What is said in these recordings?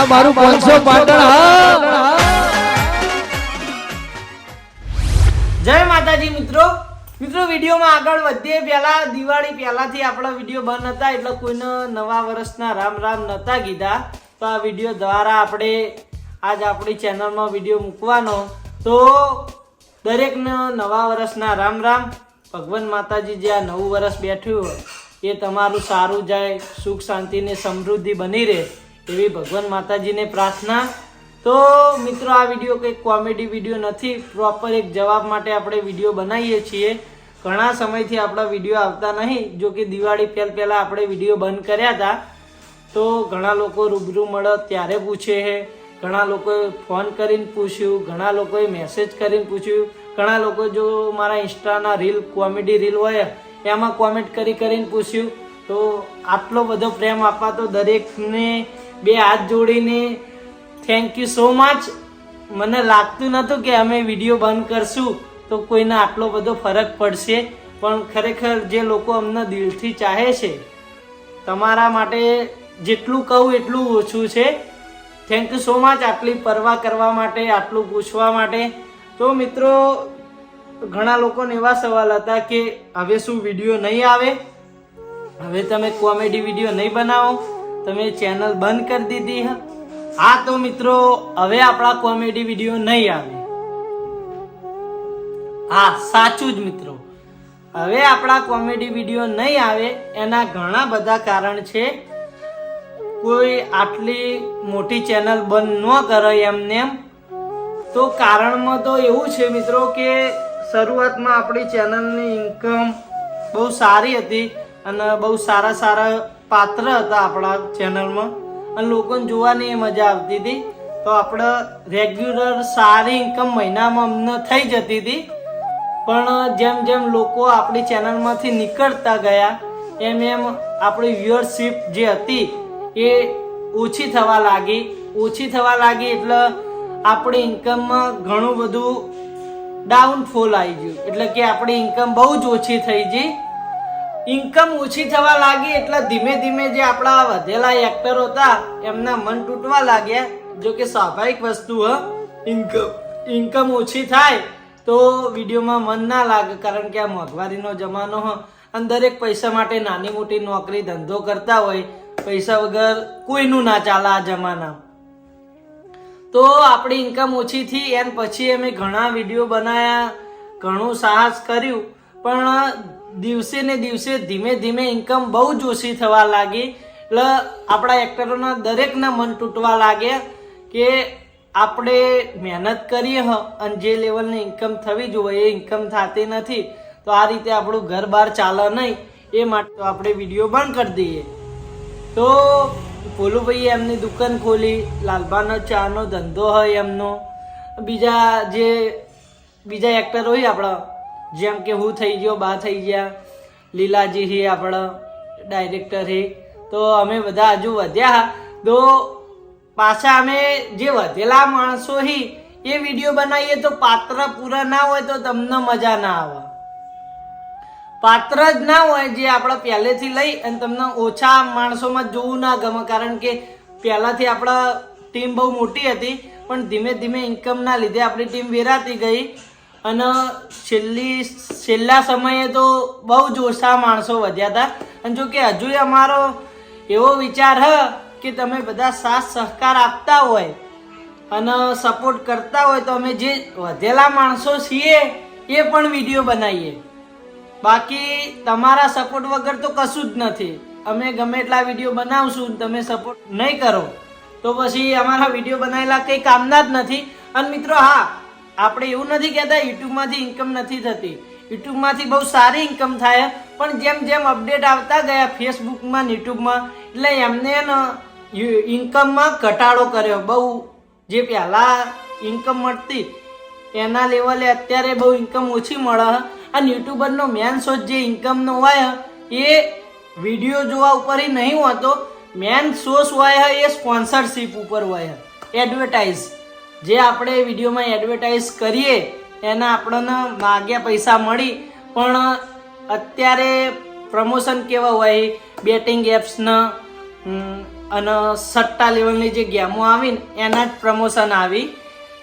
આ મારું પાંચસો પાટણ જય માતાજી મિત્રો. મિત્રો, વિડીયોમાં આગળ વધીએ. પહેલા દિવાળી પહેલાથી આપણા વીડિયો બંધ હતા એટલે કોઈને નવા વર્ષના રામ રામ નતા કીધા. તો આ વીડિયો દ્વારા આપણે આજ આપણી ચેનલમાં વીડિયો મૂકવાનો. તો દરેકને નવા વર્ષના રામ રામ. ભગવાન માતાજી જે આ નવું વર્ષ બેઠ્યું હોય, એ તમારું સારું જાય, સુખ શાંતિ ને સમૃદ્ધિ બની રહે. એવી ભગવાન માતાજીને પ્રાર્થના. તો મિત્રો, આ વીડિયો કંઈક કોમેડી વીડિયો નથી. પ્રોપર એક જવાબ માટે આપણે વીડિયો બનાવીએ છીએ. ઘણા સમયથી આપણા વીડિયો આવતા નહીં. જો કે દિવાળી પહેલ પહેલાં આપણે વીડિયો બંધ કર્યા હતા. તો ઘણા લોકો રૂબરૂ મળે ત્યારે પૂછે છે. ઘણા લોકોએ ફોન કરીને પૂછ્યું. ઘણા લોકોએ મેસેજ કરીને પૂછ્યું. ઘણા લોકો જો મારા ઇન્સ્ટાના રીલ કોમેડી રીલ હોય, એમાં કોમેન્ટ કરી કરીને પૂછ્યું. તો આટલો બધો પ્રેમ આપવા તો દરેકને બે હાથ જોડીને થેન્ક યુ સો મચ મને લાગતું નહોતું કે અમે વીડિયો બંધ કરશું, તો કોઈને આટલો બધો ફરક પડશે. પણ ખરેખર જે લોકો અમને દિલથી ચાહે છે, તમારા માટે જેટલું કહું એટલું ઓછું છે. થેન્ક યુ સો મચ આટલી પરવા કરવા માટે, આટલું પૂછવા માટે. તો મિત્રો, ઘણા લોકોને એવા સવાલ હતા કે, હવે શું વીડિયો નહીં આવે? હવે તમે કોમેડી વીડિયો નહીં બનાવો? તમે ચેનલ બંધ કરી દીધી હા? હા તો મિત્રો, હવે આપણા કોમેડી વીડિયો નહીં આવે. હા, સાચું જ મિત્રો. હવે આપણા કોમેડી વીડિયો નહીં આવે, એના ઘણા બધા કારણ છે. કોઈ આટલી મોટી ચેનલ બંધ ન કરે એમને એમ. તો કારણમાં તો એવું છે મિત્રો કે શરૂઆતમાં આપણી ચેનલની ઇન્કમ બહુ સારી હતી અને બહુ સારા સારા પાત્ર હતા આપણા ચેનલમાં. અને લોકોને જોવાની મજા આવતી હતી. તો આપણે રેગ્યુલર સારી ઇન્કમ મહિનામાં અમને થઈ જતી હતી. પણ જેમ જેમ લોકો આપણી ચેનલમાંથી નીકળતા ગયા, એમ એમ આપણી વ્યુઅરશિપ જે હતી એ ઓછી થવા લાગી. ઓછી થવા લાગી એટલે આપણી ઇન્કમમાં ઘણું બધું ડાઉનફોલ આવી ગયું. એટલે કે આપણી ઇન્કમ બહુ જ ઓછી થઈ ગઈ. ઇન્કમ ઓછી થવા લાગી એટલે ધીમે ધીમે જે આપણા વધેલા એક્ટરો હતા, એમના મન તૂટવા લાગ્યા. જો કે સ્વાભાવિક વસ્તુ હ ઇન્કમ ઇન્કમ ઓછી થાય તો વિડીયોમાં મન ના લાગે, કારણ કે આ મોંઘવારીનો જમાનો હ. અને દરેક પૈસા માટે નાની મોટી નોકરી ધંધો કરતા હોય, પૈસા વગર કોઈનું ના ચાલે આ જમાના તો આપણી ઇન્કમ ઓછી થી, એન પછી અમે ઘણા વીડિયો બનાવ્યા ઘણું સાહસ કર્યું. પણ દિવસે ને દિવસે ધીમે ધીમે ઇન્કમ બહુ જ ઓછી થવા લાગી. એટલે આપણા એક્ટરોના દરેકના મન તૂટવા લાગ્યા કે આપણે મહેનત કરીએ હ અને જે લેવલની ઇન્કમ થવી જોઈએ, એ ઇન્કમ થતી નથી, તો આ રીતે આપણું ઘર બહાર ચાલે નહીં, એ માટે આપણે વીડિયો બંધ કરી દઈએ. તો ભોલુભાઈએ એમની દુકાન ખોલી લાલભાનો ચાનો ધંધો હોય એમનો. બીજા જે, બીજા એક્ટર હોય આપણા જેમ કે હું થઈ ગયો, બા થઈ ગયા, લીલાજી હે આપણા ડાયરેક્ટર હે. તો અમે બધા હજુ વધ્યા. તો પાછા અમે જે વધેલા માણસો હી, એ વીડિયો બનાવીએ તો પાત્ર પૂરા ના હોય તો તમને મજા ના આવે. પાત્ર જ ના હોય જે આપણે પહેલેથી લઈ અને તમને ઓછા માણસોમાં જોવું ના ગમે. કારણ કે પહેલાંથી આપણા ટીમ બહુ મોટી હતી, પણ ધીમે ધીમે ઇન્કમના લીધે આપણી ટીમ વેરાતી ગઈ. અને છેલ્લી છેલ્લા સમયે તો બહુ જ ઓછા માણસો વધ્યા હતા અને જો કે હજુ અમારો એવો વિચાર હ કે તમે બધા સાથ સહકાર આપતા હોય અને સપોર્ટ કરતા હોય તો અમે જે વધેલા માણસો છીએ એ પણ વીડિયો બનાવીએ. બાકી તમારા સપોર્ટ વગર તો કશું જ નથી. અમે ગમે એટલા વીડિયો બનાવશું તમે સપોર્ટ નહીં કરો, તો પછી અમારા વીડિયો બનાવેલા કંઈ કામના જ નથી. અને મિત્રો હા આપણે એવું નથી કહેતા, યુટ્યુબમાંથી ઇન્કમ નથી થતી. યુટ્યુબમાંથી બહુ સારી ઇન્કમ થાય, પણ જેમ જેમ અપડેટ આવતા ગયા ફેસબુકમાં યુટ્યુબમાં, એટલે એમને ઇન્કમમાં ઘટાડો કર્યો. બહુ, જે પહેલાં ઇન્કમ મળતી, એના લેવલે અત્યારે બહુ ઇન્કમ ઓછી મળે. અને યુટ્યુબરનો મેન સોર્સ જે ઇન્કમનો હોય, એ વીડિયો જોવા ઉપર નહીં હોતો. મેન સોર્સ હોય એ સ્પોન્સરશિપ ઉપર હોય. એડવર્ટાઇઝ જે આપણે વિડીયોમાં એડવર્ટાઇઝ કરીએ, એના આપણને માગ્યા પૈસા મળી, પણ અત્યારે પ્રમોશન કેવા હોય બેટિંગ એપ્સના અને સટ્ટા લેવલની જે ગેમો આવી ને, એના જ પ્રમોશન આવી.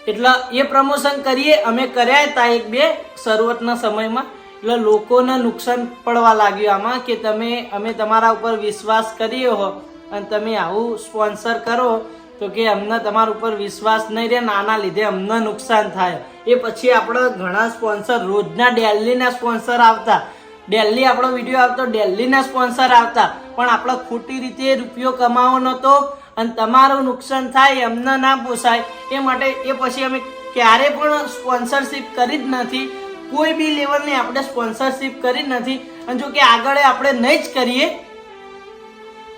એટલે એ પ્રમોશન કરીએ, અમે કર્યા હતા એક બે શરૂઆતના સમયમાં. એટલે લોકોને નુકસાન પડવા લાગ્યું આમાં કે તમે, અમે તમારા ઉપર વિશ્વાસ કરીએ હો, અને તમે આવું સ્પોન્સર કરો તો કે અમને તમારા ઉપર વિશ્વાસ નહીં રહે નાના લીધે અમને નુકસાન થાય. એ પછી આપણે ઘણા સ્પોન્સર રોજના ડેલીના સ્પોન્સર આવતા. ડેલી આપણો વીડિયો આવતો, ડેલીના સ્પોન્સર આવતા. પણ આપણે ખોટી રીતે રૂપિયો કમાવો નહોતો અને તમારું નુકસાન થાય એમને ના પોસાય. એ માટે એ પછી અમે ક્યારે પણ સ્પોન્સરશિપ કરી જ નથી. કોઈ બી લેવલની આપણે સ્પોન્સરશિપ કરી જ નથી. અને જો કે આગળ આપણે નહીં જ કરીએ.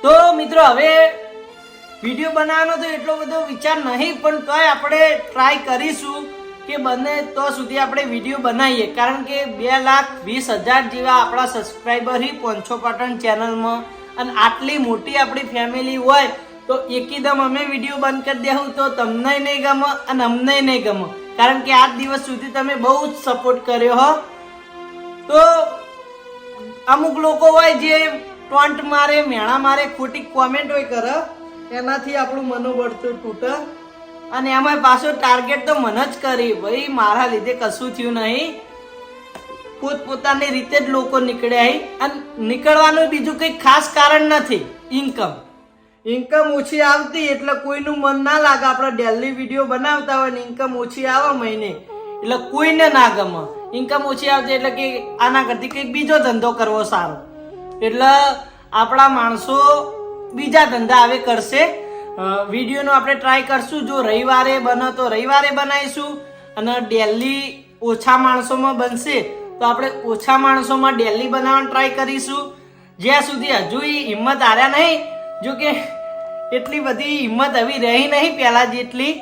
તો મિત્રો, હવે વીડિયો બનાવવાનો તો એટલો બધો વિચાર નહીં, પણ તોય આપણે ટ્રાય કરીશું કે બને તો સુધી આપણે વીડિયો બનાવીએ. કારણ કે બે લાખ વીસ હજાર જેવા આપણા સબસ્ક્રાઈબર હી પોંછો પાટણ ચેનલમાં અને આટલી મોટી આપણી ફેમિલી હોય, તો એકદમ અમે વીડિયો બંધ કરી દેવું તો તમને નહીં ગમે અને અમને નહીં ગમે. કારણ કે આજ દિવસ સુધી તમે બહુ જ સપોર્ટ કર્યો હો. તો અમુક લોકો હોય જે ટોન્ટ મારે, મેણા મારે, ખોટી કોમેન્ટ હોય કરે. એનાથી આપણું મનોબળ તો તૂટે. અને એમાં પાછો ટાર્ગેટ તો મને જ કરી, ભાઈ, મારા લીધે કશું થયું નહીં. પોતપોતાની રીતે જ લોકો નીકળ્યા અને નીકળવાનું બીજું કંઈ ખાસ કારણ નથી ઇન્કમ ઇન્કમ ઓછી આવતી એટલે કોઈનું મન ના લાગે. આપણે ડેલી વીડિયો બનાવતા હોય ને ઇન્કમ ઓછી આવે મહિને. એટલે કોઈને ના ગમે. ઇન્કમ ઓછી આવતી એટલે કે આના કરતી કંઈક બીજો ધંધો કરવો સારો. એટલે આપણા માણસો બીજા ધંધા હવે કરશે. વિડીયોનો આપણે ટ્રાય કરશું. જો રવિવારે બને તો રવિવારે બનાવીશું. અને ડેલી ઓછા માણસોમાં બનશે તો આપણે ઓછા માણસોમાં ડેલી બનાવવાનો ટ્રાય કરીશું. જ્યાં સુધી હજુ એ હિંમત હાર્યા નહીં, જો કે એટલી બધી હિંમત આવી રહી નહીં પહેલાં જેટલી.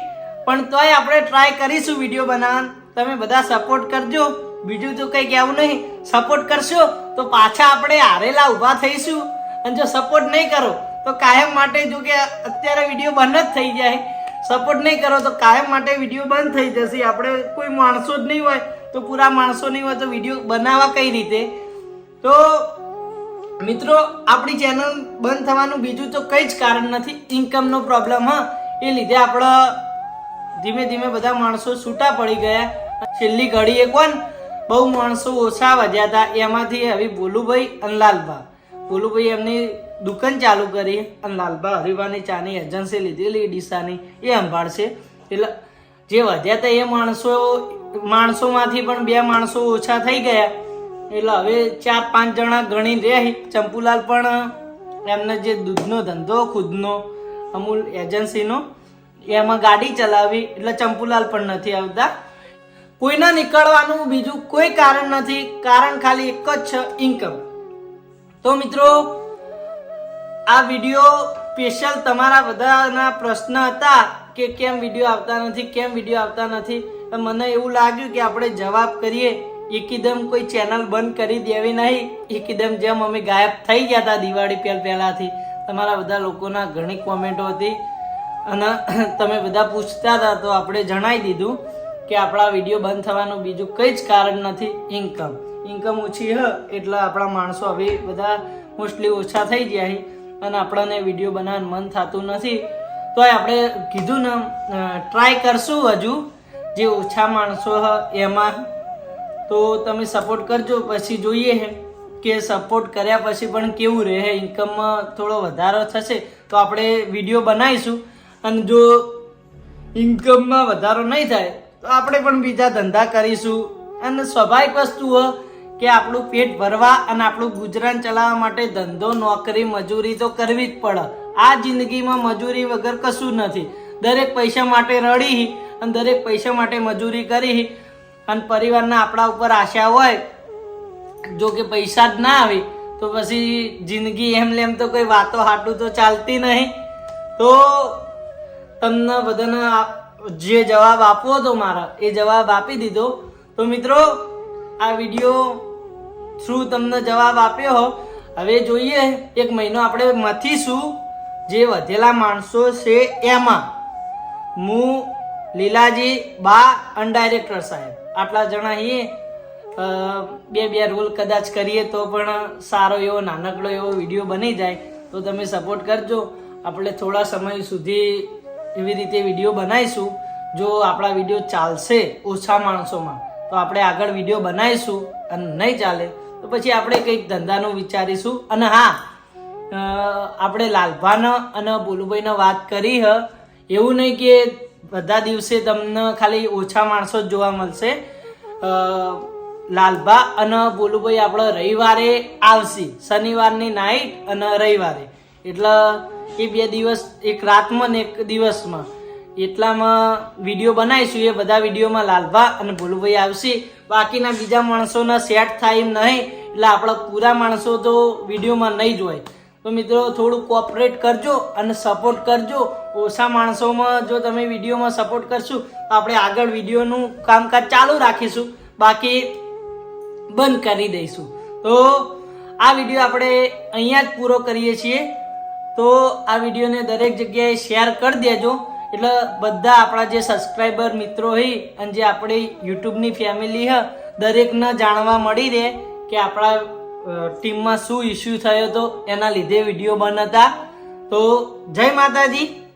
પણ તોય આપણે ટ્રાય કરીશું વીડિયો બનાવવાનો. તમે બધા સપોર્ટ કરજો. બીજું તો કંઈ કહેવું નહીં. સપોર્ટ કરશો તો પાછા આપણે હારેલા ઊભા થઈશું. અને જો સપોર્ટ નહીં કરો તો કાયમ માટે જો કે અત્યારે વીડિયો બંધ જ થઈ જાય. સપોર્ટ નહીં કરો તો કાયમ માટે વીડિયો બંધ થઈ જશે. આપણે કોઈ માણસો જ નહીં હોય તો પૂરા માણસો નહીં હોય તો વીડિયો બનાવવા કઈ રીતે? તો મિત્રો, આપણી ચેનલ બંધ થવાનું બીજું તો કંઈ જ કારણ નથી. ઇન્કમનો પ્રોબ્લેમ હા. એ લીધે આપણે ધીમે ધીમે બધા માણસો છૂટા પડી ગયા. છેલ્લી ઘડીએ કોણ બહુ માણસો ઓછા વધ્યા હતા. એમાંથી હવે ભોલુભાઈ અને લાલભા. ભોલુભાઈ એમની દુકાન ચાલુ કરી અને લાલભા હરિભાની ચાની એજન્સી લીધેલી ડીસાની એ સંભાળશે. એટલે જે વધ્યા હતા એ માણસો, માણસોમાંથી પણ બે માણસો ઓછા થઈ ગયા. એટલે હવે ચાર પાંચ જણા ગણી રહે. ચંપુલાલ પણ એમને જે દૂધનો ધંધો, ખુદનો, અમૂલ એજન્સીનો એમાં ગાડી ચલાવી. એટલે ચંપુલાલ પણ નથી આવતા. કોઈના નીકળવાનું બીજું કોઈ કારણ નથી. કારણ ખાલી એક જ છે ઇન્કમ તો મિત્રો, આ વીડિયો સ્પેશિયલ તમારા બધાના પ્રશ્ન હતા કે કેમ વીડિયો આવતા નથી, કેમ વીડિયો આવતા નથી. મને એવું લાગ્યું કે આપણે જવાબ કરીએ. એકદમ કોઈ ચેનલ બંધ કરી દેવી નહીં. એકદમ જેમ અમે ગાયબ થઈ ગયા હતા દિવાળી પહેલ પહેલાથી. તમારા બધા લોકોના ઘણી કોમેન્ટો હતી. અને તમે બધા પૂછતા હતા, તો આપણે જણાવી દીધું કે આપણા વીડિયો બંધ થવાનું બીજું કંઈ જ કારણ નથી ઇન્કમ ઇન્કમ ઓછી હ, એટલે આપણા માણસો હવે બધા મોસ્ટલી ઓછા થઈ ગયા છે. અને આપણને વીડિયો બનાવવાનું મન થતું નથી. તોય આપણે કીધું ને ટ્રાય કરશું હજુ, જે ઓછા માણસો હ, એમાં. તો તમે સપોર્ટ કરજો, પછી જોઈએ હે કે સપોર્ટ કર્યા પછી પણ કેવું રહે ઇન્કમમાં થોડો વધારો થશે તો આપણે વીડિયો બનાવીશું. અને જો ઇન્કમમાં વધારો નહીં થાય, તો આપણે પણ બીજા ધંધા કરીશું. અને સ્વાભાવિક વસ્તુ હો કે આપણું પેટ ભરવા અને આપણું ગુજરાન ચલાવવા માટે ધંધો, નોકરી, મજૂરી તો કરવી જ પડે. આ જિંદગીમાં મજૂરી વગર કશું નથી. દરેક પૈસા માટે રડી અને દરેક પૈસા માટે મજૂરી કરી અને પરિવારના આપણા ઉપર આશા હોય, જો કે પૈસા જ ના આવે, તો પછી જિંદગી એમ લેમ તો કોઈ વાતો હાટું તો ચાલતી નહીં. તો તમને બધાને જે જવાબ આપવો હતો મારા, એ જવાબ આપી દીધો. તો મિત્રો, આ વીડિયો થ્રુ તમને જવાબ આપ્યો હવે જોઈએ, એક મહિનો આપણે મથીશું. જે વધેલા માણસો છે એમાં. હું, લીલાજી, બા અને ડાયરેક્ટર સાહેબ. આટલા જણા છીએ બે બે રોલ કદાચ કરીએ તો પણ સારો એવો, નાનકડો એવો વીડિયો બની જાય. તો તમે સપોર્ટ કરજો. આપણે થોડા સમય સુધી એવી રીતે વીડિયો બનાવીશું. જો આપણા વીડિયો ચાલશે ઓછા માણસોમાં, તો આપણે આગળ વીડિયો બનાવીશું. અને નહીં ચાલે તો પછી આપણે કંઈક ધંધાનું વિચારીશું. અને હા આપણે લાલભાના અને બોલુભાઈને વાત કરી, હ. એવું નહીં કે બધા દિવસે તમને ખાલી ઓછા માણસો જ જોવા મળશે. લાલભા અને બોલુભાઈ આપણે રવિવારે આવશે. શનિવારની નાઇટ અને રવિવારે. એટલે એ બે દિવસ, એક રાતમાં ને એક દિવસમાં. એટલામાં વીડિયો બનાવીશું એ બધા વિડીયોમાં લાલભા અને ભોલુભાઈ આવશે. બાકીના બીજા માણસોના સેટ થાય એમ નહીં, એટલે આપણા પૂરા માણસો તો વિડીયોમાં નહીં જ હોય. તો મિત્રો, થોડું કોઓપરેટ કરજો અને સપોર્ટ કરજો. ઓછા માણસોમાં જો તમે વિડીયોમાં સપોર્ટ કરશું, તો આપણે આગળ વિડીયોનું કામકાજ ચાલુ રાખીશું. બાકી બંધ કરી દઈશું. તો આ વીડિયો આપણે અહીંયા જ પૂરો કરીએ છીએ. તો આ વિડીયોને દરેક જગ્યાએ શેર કરી દેજો. એટલે બધા આપણા જે સબસ્ક્રાઈબર મિત્રો હોય અને જે આપણી યુટ્યુબની ફેમિલી હ, દરેકને જાણવા મળી રહે કે આપણા ટીમમાં શું ઇસ્યુ થયો હતો એના લીધે વીડિયો બનતા તો જય માતાજી.